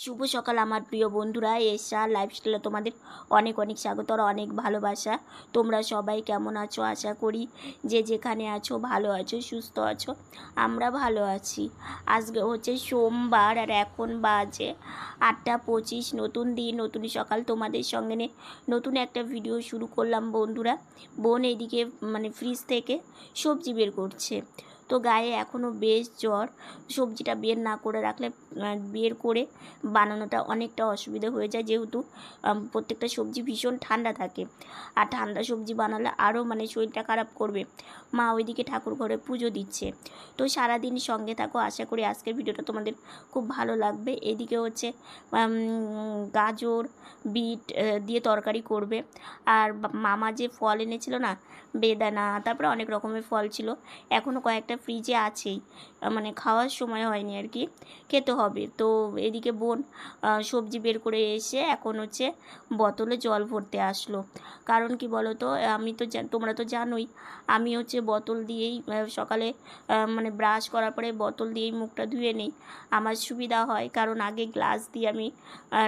শুভ সকাল, আমার প্রিয় বন্ধুরা। এসা লাইফস্টাইলে তোমাদের অনেক অনেক স্বাগত আর অনেক ভালোবাসা। তোমরা সবাই কেমন আছো? আশা করি যে যেখানে আছো ভালো আছো, সুস্থ আছো, আমরা ভালো আছি। আজকে হচ্ছে সোমবার আর এখন বাজে আটটা পঁচিশ। নতুন দিন, নতুন সকাল। তোমাদের সঙ্গে নিয়ে নতুন একটা ভিডিও শুরু করলাম বন্ধুরা। বোন এদিকে মানে ফ্রিজ থেকে সবজি বের করছে। তো গায়ে এখনও বেশ জ্বর। সবজিটা বের না করে রাখলে বের করে বানানোটা অনেকটা অসুবিধা হয়ে যায় যেহেতু প্রত্যেকটা সবজি ভীষণ ঠান্ডা থাকে। আর ঠান্ডা সবজি বানালে আরও মানে শরীরটা খারাপ করবে। মা ওইদিকে ঠাকুর ঘরে পুজো দিচ্ছে। তো সারাদিন সঙ্গে থাকো, আশা করি আজকের ভিডিওটা তোমাদের খুব ভালো লাগবে। এদিকে হচ্ছে গাজর, বিট দিয়ে তরকারি করবে। আর মামা যে ফল এনেছিল না, বেদানা, তারপরে অনেক রকমের ফল ছিল। এখনও কয়েকটা ফ্রিজে আছেই। মানে খাওয়ার সময় হয়নি আর কি। খেতে হবে। তো এদিকে বোন সবজি বের করে এসে এখন হচ্ছে বোতলে জল ভরতে আসলো। কারণ কি বলো তো আমি তো তোমরা তো জানোই, আমি হচ্ছে বোতল দিয়েই সকালে মানে ব্রাশ করার পরে বোতল দিয়েই মুখটা ধুয়ে নিই। আমার সুবিধা হয়, কারণ আগে গ্লাস দিয়ে আমি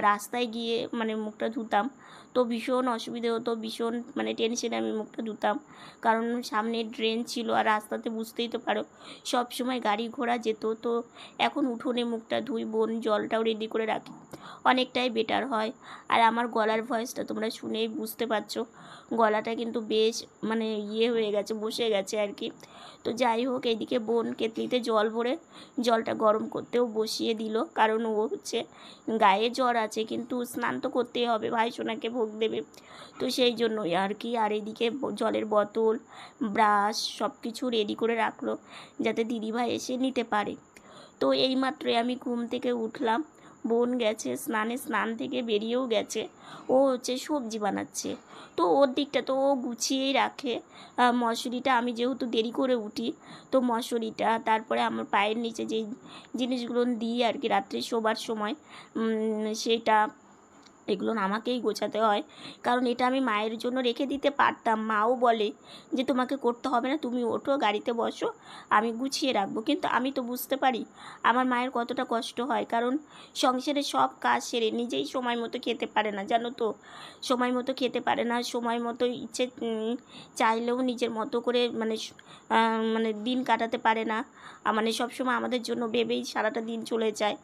রাস্তায় গিয়ে মানে মুখটা ধুতাম। তো ভীষণ অসুবিধে হতো, ভীষণ মানে টেনশনে আমি মুখটা ধুতাম। কারণ সামনে ড্রেন ছিল আর রাস্তাতে বুঝতেই তো পারো, সব সময় গাড়ি ঘোড়া যেত। তো এখন উঠোনে মুখটা ধুই, বোন জলটাও রেডি করে রাখি। অনেকটাই বেটার হয়। আর আমার গলার ভয়েসটা তোমরা শুনেই বুঝতে পারছ। গলাটা কিন্তু বেশ মানে ইয়ে হয়ে গেছে, বসে গেছে আর কি। তো যাই হোক এইদিকে বোন কেতলিতে জল ভরে জলটা গরম করতেও বসিয়ে দিল, কারণ ও হচ্ছে গায়ে জ্বর আছে, কিন্তু স্নান তো করতেই হবে, ভাই সোনাকে ভোগ দেবে। তো সেই জন্যই আর কি, আর এদিকে জলের বোতল, ব্রাশ সব কিছু রেডি করে রাখল, যাতে দিদিভাই এসে নিতে পারে। তো এইমাত্রই আমি ঘুম থেকে উঠলাম বোন গেছে, স্নানে স্নান থেকে বেরিয়েও গেছে। ও হচ্ছে সবজি বানাচ্ছে। তো ওর দিকটা তো ও গুছিয়েই রাখে। মশুরিটা আমি যেহেতু দেরি করে উঠি, তো মশুরিটা, তারপরে আমার পায়ের নিচে যেই জিনিসগুলো দিই আর কি রাত্রে শোবার সময় সেটা এগুলো আমাকেই গোছাতে হয়। কারণ এটা আমি মায়ের জন্য রেখে দিতে পারতাম। মাও বলে যে, তোমাকে করতে হবে না, তুমি ওঠো, গাড়িতে বসো, আমি গুছিয়ে রাখব। কিন্তু আমি তো বুঝতে পারি, আমার মায়ের কতটা কষ্ট হয়। কারণ সংসারের সব কাজ সেরে নিজেই সময় মতো খেতে পারে না, জানো তো? সময় মতো খেতে পারে না, সময় মতো ইচ্ছে চাইলেও নিজের মতো করে মানে মানে দিন কাটাতে পারে না। মানে সবসময় আমাদের জন্য ভেবেই সারাটা দিন চলে যায়।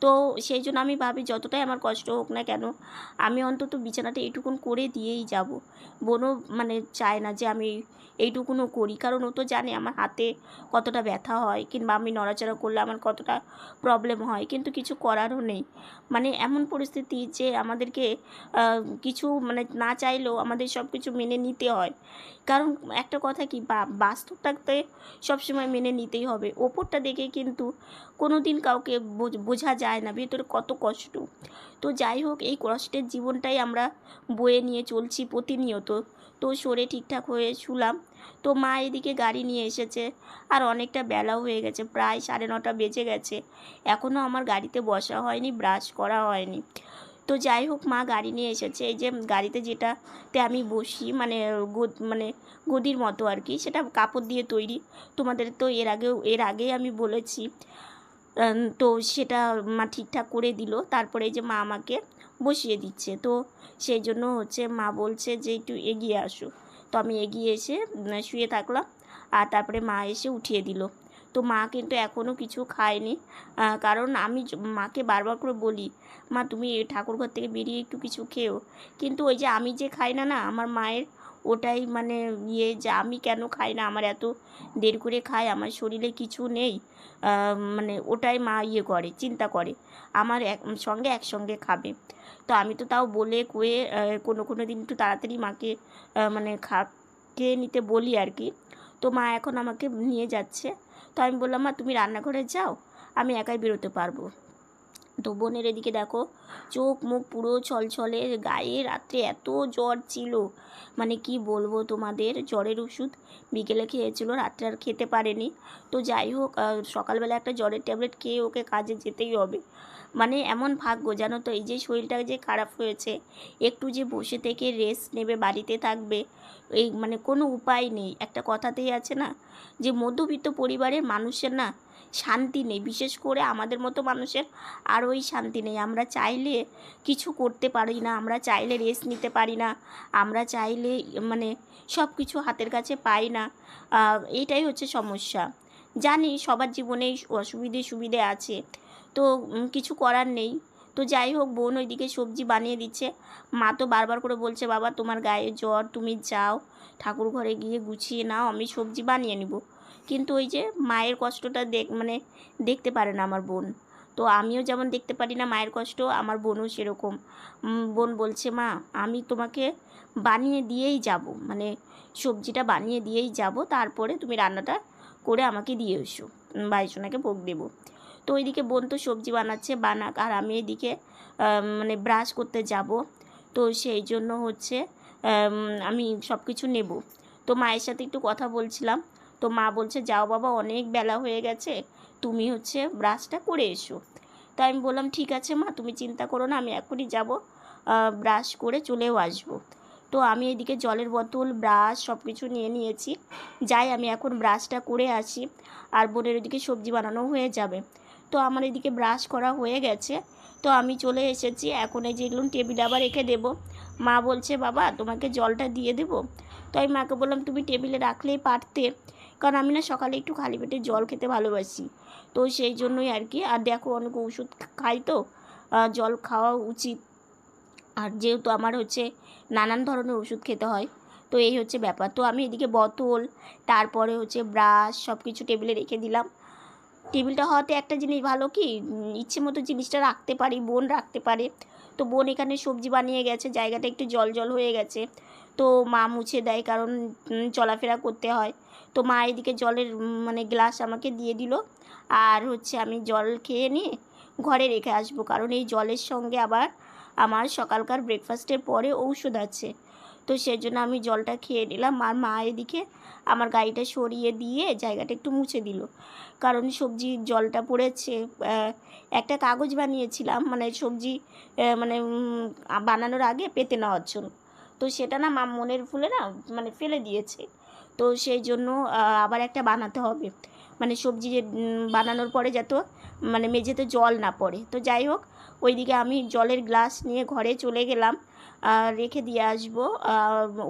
তো সেই জন্য আমি ভাবি যতটাই আমার কষ্ট হোক না কেন, আমি অন্তত বিছানাটা এইটুকুন করে দিয়েই যাব। বোনও মানে চায় না যে আমি এইটুকুনও করি। কারণ ও তো জানে আমার হাতে কতটা ব্যথা হয়, কিংবা আমি নড়াচড়া করলে আমার কতটা প্রবলেম হয়, কিন্তু কিছু করারও নেই। মানে এমন পরিস্থিতি যে আমাদেরকে কিছু মানে না চাইলেও আমাদের সব কিছু মেনে নিতে হয়। কারণ একটা কথা কি, বা- বাস্তবটাতে সবসময় মেনে নিতেই হবে। ওপরটা দেখে কিন্তু কোনো দিন কাউকে বোঝ- বোঝা যায় না। ভেতরে কত কষ্ট। তো যাই হোক, এই কষ্টের জীবনটাই আমরা বয়ে নিয়ে চলছি প্রতিনিয়ত। তো সরে ঠিকঠাক হয়ে শুলাম। তো মা এদিকে গাড়ি নিয়ে এসেছে। আর অনেকটা বেলাও হয়ে গেছে। প্রায় সাড়ে নটা বেজে গেছে। এখনও আমার গাড়িতে বসা হয়নি, ব্রাশ করা হয়নি। তো যাই হোক, মা গাড়ি নিয়ে এসেছে। এই যে গাড়িতে যেটাতে আমি বসি মানে গদ- মানে গদির মতো আর কি, সেটা কাপড় দিয়ে তৈরি। তোমাদের তো এর আগেও এর আগেই আমি বলেছি। তো সেটা মা ঠিকঠাক করে দিল। তারপরে যে মা আমাকে বসিয়ে দিচ্ছে। তো সেই জন্য হচ্ছে মা বলছে যে, একটু এগিয়ে আসো। তো আমি এগিয়ে এসে শুয়ে থাকলাম। আর তারপরে মা এসে উঠিয়ে দিল। তো মা কিন্তু এখনও কিছু খায়নি। কারণ আমি মাকে বারবার করে বলি, মা, তুমি এই ঠাকুরঘর থেকে বেরিয়ে একটু কিছু খেও। কিন্তু ওই যে আমি যে খাই না না, আমার মায়ের ওটাই মানে ইয়ে যে আমি কেন খাই না, আমার এত দেরি করে খাই আমার শরীরে কিছু নেই মানে ওটাই মা ইয়ে করে, চিন্তা করে, আমার এক, সঙ্গে একসঙ্গে খাবে। তো আমি তো তাও বলে কয়ে কোনো কোনো দিন একটু তাড়াতাড়ি মাকে মানে খা, খেয়ে নিতে বলি আর কি। তো মা এখন আমাকে নিয়ে যাচ্ছে। তো আমি বললাম, মা, তুমি রান্নাঘরে যাও, আমি একাই বেরোতে পারব। তো বোনের এদিকে দেখো, চোখ মুখ পুরো ছলছলে, গায়ে রাত্রে এত জ্বর ছিল। মানে কি বলব তোমাদের, জ্বরের ওষুধ বিকেলে খেয়েছিল, রাত্রে আর খেতে পারেনি। তো যাই হোক সকালবেলা একটা জ্বরের ট্যাবলেট খেয়ে ওকে কাজে যেতেই হবে। মানে এমন ভাগ্য জানো তো, এই যে শরীরটা যে খারাপ হয়েছে, একটু যে বসে থেকে রেস্ট নেবে, বাড়িতে থাকবে, এই মানে কোনো উপায় নেই। একটা কথাতেই আছে না যে, মধ্যবিত্ত পরিবারের মানুষের না শান্তি নেই। বিশেষ করে আমাদের মতো মানুষের আরোই শান্তি নেই। আমরা চাইলে কিছু করতে পারি না, আমরা চাইলে রেস্ট নিতে পারি না, আমরা চাইলে মানে সব কিছু হাতের কাছে পাই না। এইটাই হচ্ছে সমস্যা। জানি সবার জীবনেই অসুবিধে সুবিধে আছে। তো কিছু করার নেই। তো যাই হোক, বোন ওইদিকে সবজি বানিয়ে দিচ্ছে। মা তো বারবার করে বলছে, বাবা, তোমার গায়ে জ্বর, তুমি যাও, ঠাকুর ঘরে গিয়ে গুছিয়ে নাও, আমি সবজি বানিয়ে নিব। কিন্তু ওই যে মায়ের কষ্টটা দেখ মানে দেখতে পারে না আমার বোন। তো আমিও যেমন দেখতে পারি না মায়ের কষ্ট, আমার বোনও সেরকম। বোন বলছে, মা, আমি তোমাকে বানিয়ে দিয়েই যাব মানে সবজিটা বানিয়ে দিয়েই যাব, তারপরে তুমি রান্নাটা করে আমাকে দিয়ে এসো। বাইশোনাকে ভোগ দেবো। তো ওইদিকে বোন তো সবজি বানাচ্ছে, বানাক, আর আমি এদিকে মানে ব্রাশ করতে যাব। তো সেই জন্য হচ্ছে, আমি সব কিছু নেব। তো মায়ের সাথে একটু কথা বলছিলাম। তো মা বলছে, যাও বাবা, অনেক বেলা হয়ে গেছে। তুমি হচ্ছে ব্রাশটা করে এসো। তো আমি বললাম, ঠিক আছে মা, তুমি চিন্তা করো না, আমি এখনই যাব ব্রাশ করে চলেও আসব। তো আমি এদিকে জলের বোতল ব্রাশ সব কিছু নিয়ে নিয়েছি। যাই, আমি এখন ব্রাশটা করে আসি। আর বোনের ওদিকে সবজি বানানো হয়ে যাবে। তো আমার এদিকে ব্রাশ করা হয়ে গেছে। তো আমি চলে এসেছি। এখন এই যেগুলো টেবিল আবার রেখে দেবো। মা বলছে, বাবা, তোমাকে জলটা দিয়ে দেবো? তো আমি মাকে বললাম, তুমি টেবিলে রাখলেই পারতে। কারণ আমি না সকালে একটু খালি পেটে জল খেতে ভালোবাসি। তো সেই জন্যই আর কি। আর দেখো, অনেক ওষুধ খাই তো। জল খাওয়া উচিত। আর যেহেতু আমার হচ্ছে নানান ধরনের ওষুধ খেতে হয়, তো এই হচ্ছে ব্যাপার। তো আমি এদিকে বোতল, তারপরে হচ্ছে ব্রাশ সব কিছু টেবিলে রেখে দিলাম। টেবিলটা হওয়াতে একটা জিনিস ভালো কি ইচ্ছে মতো জিনিসটা রাখতে পারি, বোন রাখতে পারে। তো বোন এখানে সবজি বানিয়ে গেছে, জায়গাটা একটু জল জল হয়ে গেছে। তো মা মুছে দেয় কারণ চলাফেরা করতে হয়। তো মা এদিকে জলের মানে গ্লাস আমাকে দিয়ে দিল। আর হচ্ছে আমি জল খেয়ে নিয়ে ঘরে রেখে আসব। কারণ এই জলের সঙ্গে আবার আমার সকালকার ব্রেকফাস্টের পরে ঔষধ আছে। তো সেই জন্য আমি জলটা খেয়ে নিলাম। আর মা এদিকে আমার গাড়িটা সরিয়ে দিয়ে জায়গাটা একটু মুছে দিল। কারণ সবজির জলটা পড়েছে। একটা কাগজ বানিয়েছিলাম। মানে সবজি মানে বানানোর আগে পেতে নেওয়ার জন্য। তো সেটা না মা মনের ফুলে না মানে ফেলে দিয়েছে। তো সেই জন্য আবার একটা বানাতে হবে। মানে সবজি বানানোর পরে যত মানে মেঝেতে জল না পড়ে। তো যাই হোক, ওইদিকে আমি জলের গ্লাস নিয়ে ঘরে চলে গেলাম। রেখে দিয়ে আসব।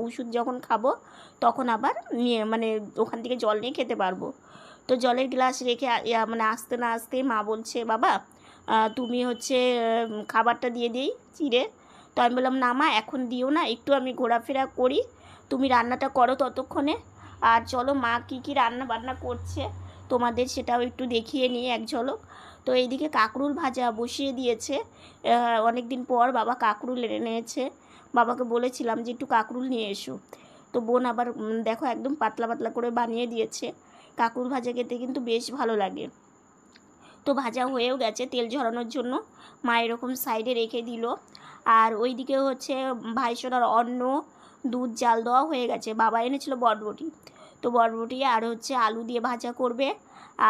ওষুধ যখন খাব, তখন আবার নিয়ে মানে ওখান থেকে জল নিয়ে খেতে পারব। তো জলের গ্লাস রেখে মানে আসতে না আসতে মা বলছে, বাবা তুমি হচ্ছে খাবারটা দিয়ে দিই চিড়ে। তো আমি বললাম, না মা, এখন দিও না, একটু আমি ঘোরাফেরা করি, তুমি রান্নাটা করো ততক্ষণে। আর চলো মা কী কী রান্না বান্না করছে, তোমাদের সেটাও একটু দেখিয়ে নিই এক ঝলক। তো এইদিকে কাকরুল ভাজা বসিয়ে দিয়েছে। অনেক দিন পর বাবা কাকরুল এনে নিয়েছে বাবাকে বলেছিলাম যে একটু কাকরুল নিয়ে এসো। তো বোন আবার দেখো একদম পাতলা পাতলা করে বানিয়ে দিয়েছে। কাকরুল ভাজা খেতে কিন্তু বেশ ভালো লাগে। তো ভাজা হয়েও গেছে তেল ঝরানোর জন্য। মা এরকম সাইডে রেখে দিল। আর ওইদিকে হচ্ছে ভাইসোনার অন্ন, দুধ, জাল দেওয়া হয়ে গেছে। বাবা এনেছিল বটবটি। তো বটবটি আর হচ্ছে আলু দিয়ে ভাজা করবে।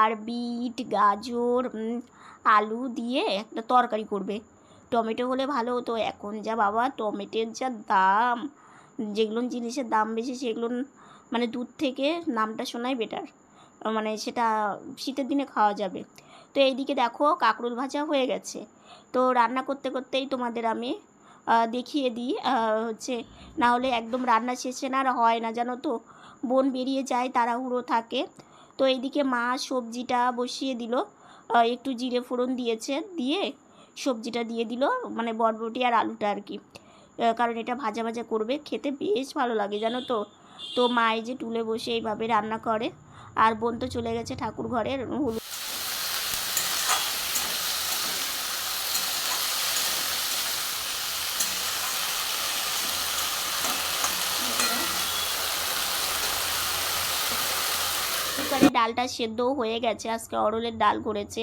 আর বিট, গাজর আলু দিয়ে একটা তরকারি করবে। টমেটো হলে ভালো হতো। এখন যা বাবা, টমেটোর যা দাম, যেগুলো জিনিসের দাম বেশি সেগুলো মানে দুধ থেকে নামটা শোনাই বেটার মানে সেটা শীতের দিনে খাওয়া যাবে। তো এইদিকে দেখো কাঁকরোল ভাজা হয়ে গেছে। তো রান্না করতে করতেই তোমাদের আমি দেখিয়ে দিই। হচ্ছে না হলে একদম রান্না শেষে না আর হয় না, জানো তো? বোন বেরিয়ে যায়, তাড়াহুড়ো থাকে। তো এইদিকে মা সবজিটা বসিয়ে দিল। একটু জিরে ফোড়ন দিয়েছে, দিয়ে সবজিটা দিয়ে দিল মানে বরবটি আর আলুটা আর কি। কারণ এটা ভাজা ভাজা করবে, খেতে বেশ ভালো লাগে, জানো তো? তো মা এই যে টুলে বসে এইভাবে রান্না করে, আর বোন তো চলে গেছে ঠাকুর ঘরের হলুদ কুকারে ডালটা সেদ্ধও হয়ে গেছে। আজকে অরলের ডাল করেছে।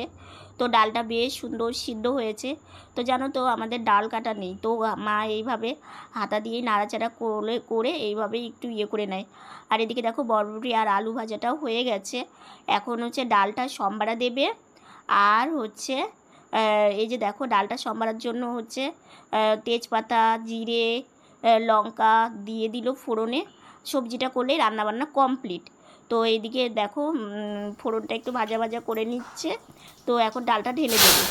তো ডালটা বেশ সুন্দর সিদ্ধ হয়েছে। তো জানো তো, আমাদের ডাল কাটা নেই। তো মা এইভাবে হাতা দিয়ে নাড়াচাড়া করে করে এইভাবে একটু ইয়ে করে নেয়। আর এদিকে দেখো, বরবটি আর আলু ভাজাটাও হয়ে গেছে। এখন হচ্ছে ডালটা সম্বারা দেবে। আর হচ্ছে এই যে দেখো, ডালটা সম্বারার জন্য হচ্ছে তেজপাতা, জিরে লঙ্কা দিয়ে দিল ফোড়নে। সবজিটা করলেই রান্নাবান্না কমপ্লিট। তো এইদিকে দেখো ফোড়নটা একটু ভাজা ভাজা করে নিচ্ছে। তো এখন ডালটা ঢেলে দেবে।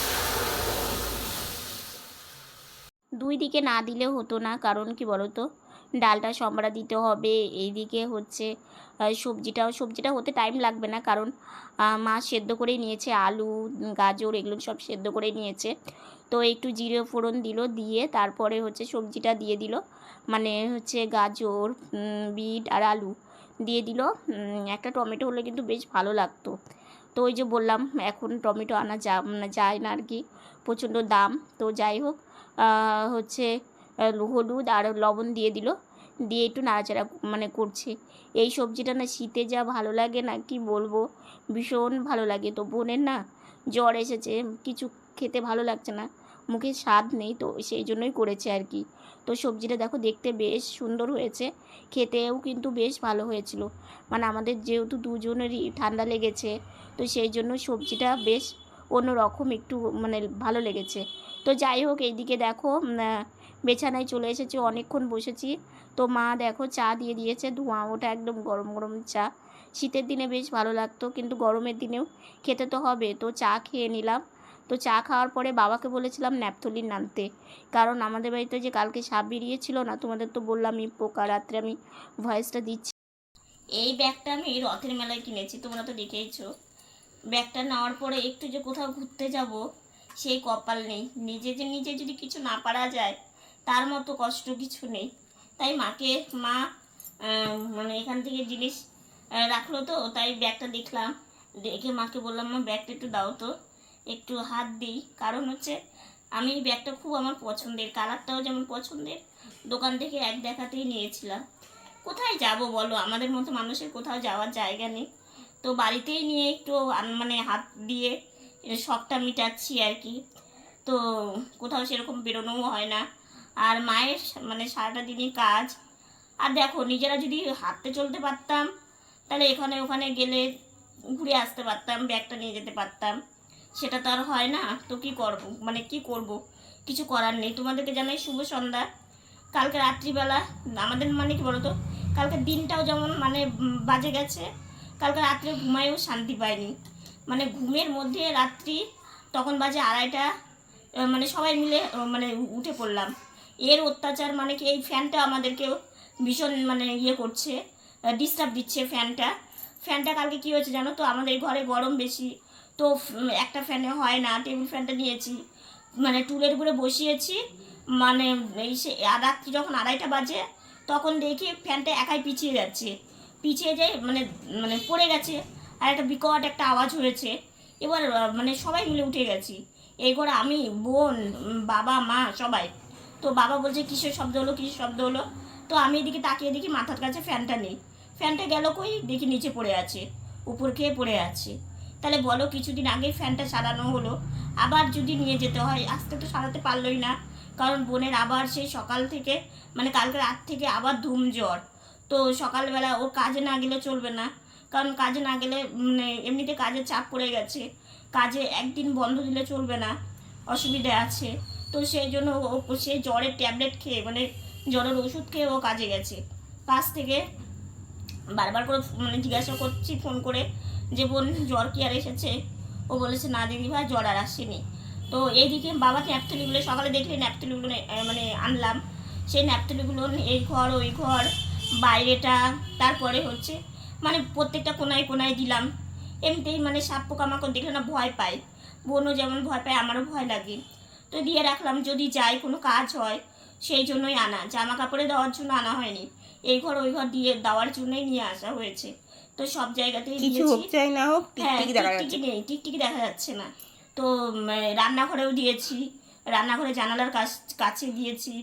দুই দিকে না দিলে হতো না, কারণ কি বলো তো ডালটা সম্বরা দিতে হবে, এইদিকে হচ্ছে সবজিটাও, সবজিটা হতে টাইম লাগবে না, কারণ মা সেদ্ধ করে নিয়েছে, আলু, গাজর, এগুলো সব সেদ্ধ করে নিয়েছে। তো একটু জিরে ফোড়ন দিল, দিয়ে তারপরে হচ্ছে সবজিটা দিয়ে দিল। মানে হচ্ছে গাজর বিট আর আলু। দিয়ে দিল। একটা টমেটো হলে কিন্তু বেশ ভালো লাগতো। তো ওই যে বললাম, এখন টমেটো আনা যা মানে যায় না আর কি, প্রচণ্ড দাম। তো যাই হোক হচ্ছে হলুদ আর লবণ দিয়ে দিল। দিয়ে একটু নাড়াচাড়া মানে করছে। এই সবজিটা না শীতে যা ভালো লাগে না, কি বলব? ভীষণ ভালো লাগে। তো বোনের না জ্বর এসেছে, কিছু খেতে ভালো লাগছে না। মুখে স্বাদ নেই, তো সেই জন্যই করেছে আর কি। তো সবজিটা দেখো দেখতে বেশ সুন্দর হয়েছে। খেতেও কিন্তু বেশ ভালো হয়েছিল। মানে আমাদের যেহেতু দুজনেরই ঠান্ডা লেগেছে, তো সেই জন্য সবজিটা বেশ অন্যরকম একটু মানে ভালো লেগেছে। তো যাই হোক, এইদিকে দেখো বিছানায় চলে এসেছি, অনেকক্ষণ বসেছি। তো মা দেখো চা দিয়ে দিয়েছে, ধোঁয়া, ওটা একদম গরম গরম চা। শীতের দিনে বেশ ভালো লাগতো, কিন্তু গরমের দিনেও খেতে তো হবে। তো চা খেয়ে নিলাম। তো চা খাওয়ার পরে বাবাকে বলেছিলাম ন্যাপথলিন নামতে কারণ আমাদের বাড়িতে যে কালকে সাপ বেরিয়েছিল না, তোমাদের তো বললামই পোকা রাত্রে আমি ভয়েসটা দিচ্ছি। এই ব্যাগটা আমি রথের মেলায় কিনেছি, তোমরা তো দেখেইছো। ব্যাগটা নেওয়ার পরে একটু যে কোথাও ঘুরতে যাব, সেই কপাল নেই। নিজে যে নিজে যদি কিছু না পারা যায়, তার মতো কষ্ট কিছু নেই। তাই মাকে, মা মানে এখান থেকে জিনিস রাখল তো, তাই ব্যাগটা দেখলাম। দেখে মাকে বললাম, মা, ব্যাগটা একটু দাও তো। একটু হাত দিই। কারণ হচ্ছে আমি এই ব্যাগটা খুব আমার পছন্দের, কালারটাও যেমন পছন্দের, দোকান থেকে এক দেখাতেই নিয়েছিলাম। কোথায় যাব বলো? আমাদের মতো মানুষের কোথাও যাওয়ার জায়গা নেই। তো বাড়িতেই নিয়ে একটু মানে হাত দিয়ে শখটা মিটাচ্ছি আর কি। তো কোথাও সেরকম বেরোনোও হয় না। আর মায়ের মানে সারাটা দিনই কাজ। আর দেখো, নিজেরা যদি হাঁটতে চলতে পারতাম, তাহলে এখানে ওখানে গেলে ঘুরে আসতে পারতাম, ব্যাগটা নিয়ে যেতে পারতাম। সেটা তো আর হয় না, তো কি করব? মানে কি করব? কিছু করার নেই। তোমাদেরকে জানাই শুভ সন্ধ্যা। কালকে রাত্রিবেলা, আমাদের মানে কি বলতো? কালকে দিনটাও যেমন মানে বাজে গেছে, কালকে রাত্রে ঘুমায়ও শান্তি পাইনি। মানে ঘুমের মধ্যে রাত্রি, তখন বাজে আড়াইটা মানে সবাই মিলে মানে উঠে পড়লাম। এর অত্যাচার মানে কি? এই ফ্যানটা আমাদেরকেও ভীষণ মানে ইয়ে করছে ডিস্টার্ব দিচ্ছে ফ্যানটা। ফ্যানটা কালকে কী হয়েছে জানো তো? আমাদের ঘরে গরম বেশি। তো একটা ফ্যানে হয় না টেবিল ফ্যানটা নিয়েছি। মানে টুলের উপরে বসিয়েছি। মানে এই সে রাত্রি যখন আড়াইটা বাজে, তখন দেখি ফ্যানটা একাই পিছিয়ে যাচ্ছে। পিছিয়ে যায় মানে মানে পড়ে গেছে। আর একটা বিকট একটা আওয়াজ হয়েছে। এবার মানে সবাই মিলে উঠে গেছি। এই করে আমি, বোন বাবা, মা সবাই। তো বাবা বলছে, কিসের শব্দ হলো? কিসের শব্দ হলো? তো আমি এদিকে তাকিয়ে দেখি মাথার কাছে ফ্যানটা নেই। ফ্যানটা গেল কই? দেখি নিচে পড়ে আছে। উপর খেয়ে পড়ে আছে। তাহলে বলো কিছুদিন আগে ফ্যানটা সারানো হলো, আবার যদি নিয়ে যেতে হয়, আজকে তো সারাতে পারলোই না। কারণ বোনের আবার সেই সকাল থেকে মানে কালকে রাত থেকে আবার ধুম জ্বর। তো সকালবেলা ও কাজে না গেলে চলবে না। কারণ কাজে না গেলে মানে এমনিতে কাজের চাপ পড়ে গেছে। কাজে একদিন বন্ধ দিলে চলবে না, অসুবিধা আছে। তো সেই জন্য ও সেই জ্বরের ট্যাবলেট খেয়ে মানে জ্বরের ওষুধ খেয়ে ও কাজে গেছে। কাজ থেকে বারবার করে মানে জিজ্ঞাসা করছি, ফোন করে। যে বোন জ্বর কি আর এসেছে? ও বলেছে, না দিদি ভাই, জ্বর আর আসেনি। তো এইদিকে বাবা ন্যাপথলিগুলো সকালে দেখলে ন্যাপথলিগুলো মানে আনলাম। সেই ন্যাপথলিগুলো এই ঘর, ওই ঘর, বাইরেটা, তারপরে হচ্ছে মানে প্রত্যেকটা কোনায় কোনায় দিলাম। এমনিতেই মানে সাপ পোকামাকড় দেখলে না ভয় পায়। বোনও যেমন ভয় পায়, আমারও ভয় লাগে। তো দিয়ে রাখলাম, যদি যাই, কোনো কাজ হয়, সেই জন্যই আনা। জামা কাপড়ে দেওয়ার জন্য আনা হয়নি। এই ঘর, ওই ঘর দিয়ে দেওয়ার জন্যই নিয়ে আসা হয়েছে। তো সব জায়গাতেই কিছু হোক চাই না হোক হ্যাঁ টিকটিকি দেখা যাচ্ছে। নেই টিকটিকি দেখা যাচ্ছে না। তো রান্নাঘরেও দিয়েছি রান্নাঘরে জানালার কাছ কাছে দিয়েছি।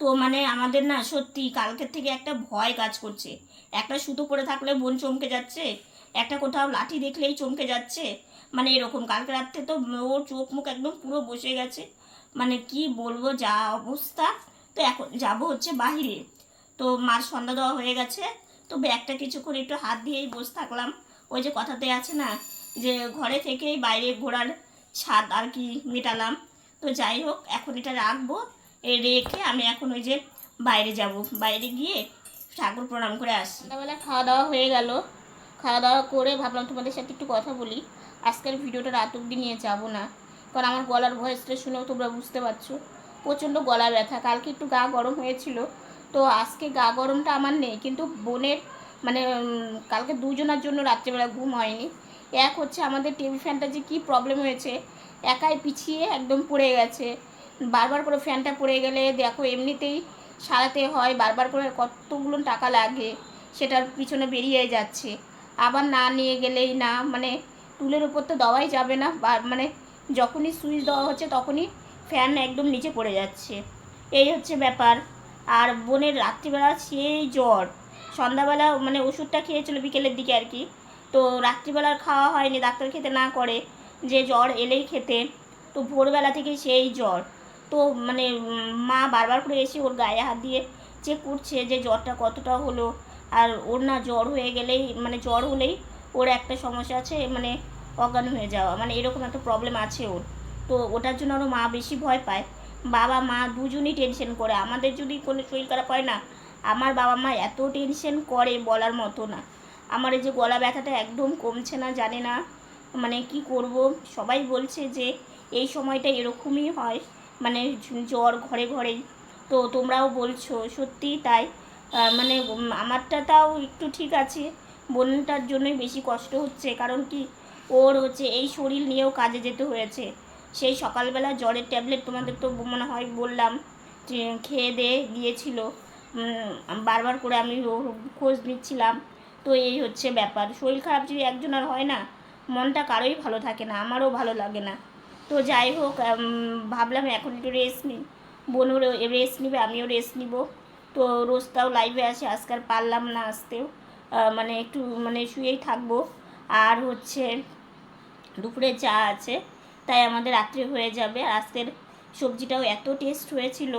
তো মানে আমাদের না সত্যি কালকের থেকে একটা ভয় কাজ করছে। একটা সুতো পরে থাকলে বোন চমকে যাচ্ছে একটা কোথাও লাঠি দেখলেই চমকে যাচ্ছে। মানে এরকম কালকে রাত্রে তো ওর চোখ মুখ একদম পুরো বসে গেছে। মানে কি বলব যা অবস্থা। তো এখন যাব হচ্ছে বাহিরে। তো মার সন্ধ্যা দেওয়া হয়ে গেছে তো ব্যাগটা কিছুক্ষণ একটু হাত দিয়েই বসে থাকলাম। ওই যে কথাতে আছে না, যে ঘরে থেকেই বাইরে ঘোরার স্বাদ আর কি মেটালাম। তো যাই হোক, এখন এটা রাখব রেখে আমি এখন ওই যে বাইরে যাব। বাইরে গিয়ে ঠাকুর প্রণাম করে আসি। সন্ধ্যাবেলা খাওয়া দাওয়া হয়ে গেল। খাওয়া দাওয়া করে ভাবলাম তোমাদের সাথে একটু কথা বলি। আজকের ভিডিওটা রাত অব্দি নিয়ে যাব না। কারণ আমার গলার ভয়েসটা শুনেও তোমরা বুঝতে পারছ। প্রচণ্ড গলা ব্যথা। কালকে একটু গা গরম হয়েছিল। তো আজকে গা গরমটা আমার নেই, কিন্তু বোনের মানে কালকে দুজনের জন্য রাত্রেবেলা ঘুম হয়নি। এক হচ্ছে আমাদের টেবিল ফ্যানটা যে কী প্রবলেম হয়েছে, একাই পিছিয়ে একদম পড়ে গেছে। বারবার করে ফ্যানটা পড়ে গেলে দেখো এমনিতেই সারাতে হয়, বারবার করে কতগুলো টাকা লাগে, সেটার পিছনে বেরিয়ে যাচ্ছে। আবার না নিয়ে গেলেই না মানে টুলের উপর তো দেওয়াই যাবে না মানে যখনই সুইচ দেওয়া হচ্ছে তখনই ফ্যান একদম নিচে পড়ে যাচ্ছে। এই হচ্ছে ব্যাপার। আর বোনের রাত্রিবেলা সেই জ্বর। সন্ধ্যাবেলা মানে ওষুধটা খেয়েছিল বিকেলের দিকে আর কি। তো রাত্রিবেলা আর খাওয়া হয়নি, ডাক্তার খেতে না করে যে জ্বর এলেই খেতে। তো ভোরবেলা থেকে সেই জ্বর। তো মানে মা বারবার করে এসে ওর গায়ে হাত দিয়ে চেক করছে যে জ্বরটা কতটা হলো। আর ওর না জ্বর হয়ে গেলেই মানে জ্বর হলেই ওর একটা সমস্যা আছে মানে অজ্ঞান হয়ে যাওয়া। মানে এরকম একটা প্রবলেম আছে ওর। তো ওটার জন্য ওর মা বেশি ভয় পায়। বাবা মা দুজনই টেনশন করে। আমাদের যদি কোনো শরীর খারাপ হয় না, আমার বাবা মা এত টেনশন করে বলার মতো না। আমার এই যে গলা ব্যথাটা একদম কমছে না, জানে না মানে কি করব। সবাই বলছে যে এই সময়টা এরকমই হয় মানে জ্বর ঘরে ঘরে। তো তোমরাও বলছো সত্যিই তাই। মানে আমারটা তাও একটু ঠিক আছে। বোনটার জন্যই বেশি কষ্ট হচ্ছে, কারণ কি ওর হচ্ছে এই শরীর নিয়েও কাজে যেতে হয়েছে। সেই সকালবেলা জ্বরের ট্যাবলেট তোমাদের তো মনে হয় বললাম খেয়ে দিয়ে গিয়েছিল। বারবার করে আমি খোঁজ নিচ্ছিলাম। তো এই হচ্ছে ব্যাপার। শরীর খারাপ যদি একজনের হয় না, মনটা কারোই ভালো থাকে না, আমারও ভালো লাগে না। তো যাই হোক ভাবলাম এখন একটু রেস্ট নিই। বোনও রেস্ট নিবে, আমিও রেস্ট নিব। তো রোজটাও লাইভে আসে আজকাল পারলাম না আসতেও। মানে একটু মানে শুয়েই থাকব। আর হচ্ছে দুপুরে চা আছে। তাই আমাদের রাত্রে হয়ে যাবে। আর আজকের সবজিটাও এত টেস্ট হয়েছিল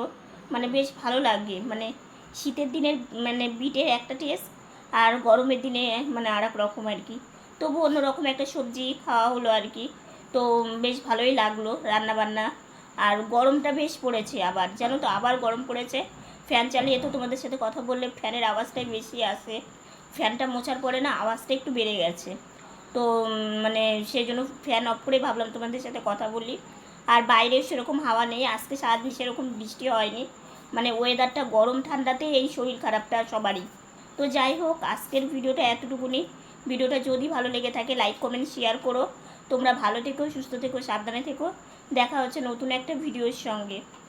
মানে বেশ ভালো লাগে। মানে শীতের দিনের মানে বিটের একটা টেস্ট আর গরমের দিনে মানে আর এক রকম আর কি। তবু অন্যরকম একটা সবজি খাওয়া হলো আর কি। তো বেশ ভালোই লাগল রান্না বান্না আর গরমটা বেশ পড়েছে আবার। জানো তো, আবার গরম পড়েছে। ফ্যান চালিয়ে তো তোমাদের সাথে কথা বললে ফ্যানের আওয়াজটাই বেশি আসে। ফ্যানটা মোছার পরে না আওয়াজটা একটু বেড়ে গেছে। তো মানে সেই জন্য ফ্যান অফ করে ভাবলাম তোমাদের সাথে কথা বলি। আর বাইরে সেরকম হাওয়া নেই, আজকে সারাদিন সেরকম বৃষ্টি হয়নি। মানে ওয়েদারটা গরম ঠান্ডাতে এই শরীর খারাপটা সবারই। তো যাই হোক, আজকের ভিডিওটা এতটুকুনি। ভিডিওটা যদি ভালো লেগে থাকে লাইক কমেন্ট শেয়ার করো। তোমরা ভালো থেকো, সুস্থ থেকো, সাবধানে থেকো। দেখা হচ্ছে নতুন একটা ভিডিওর সঙ্গে।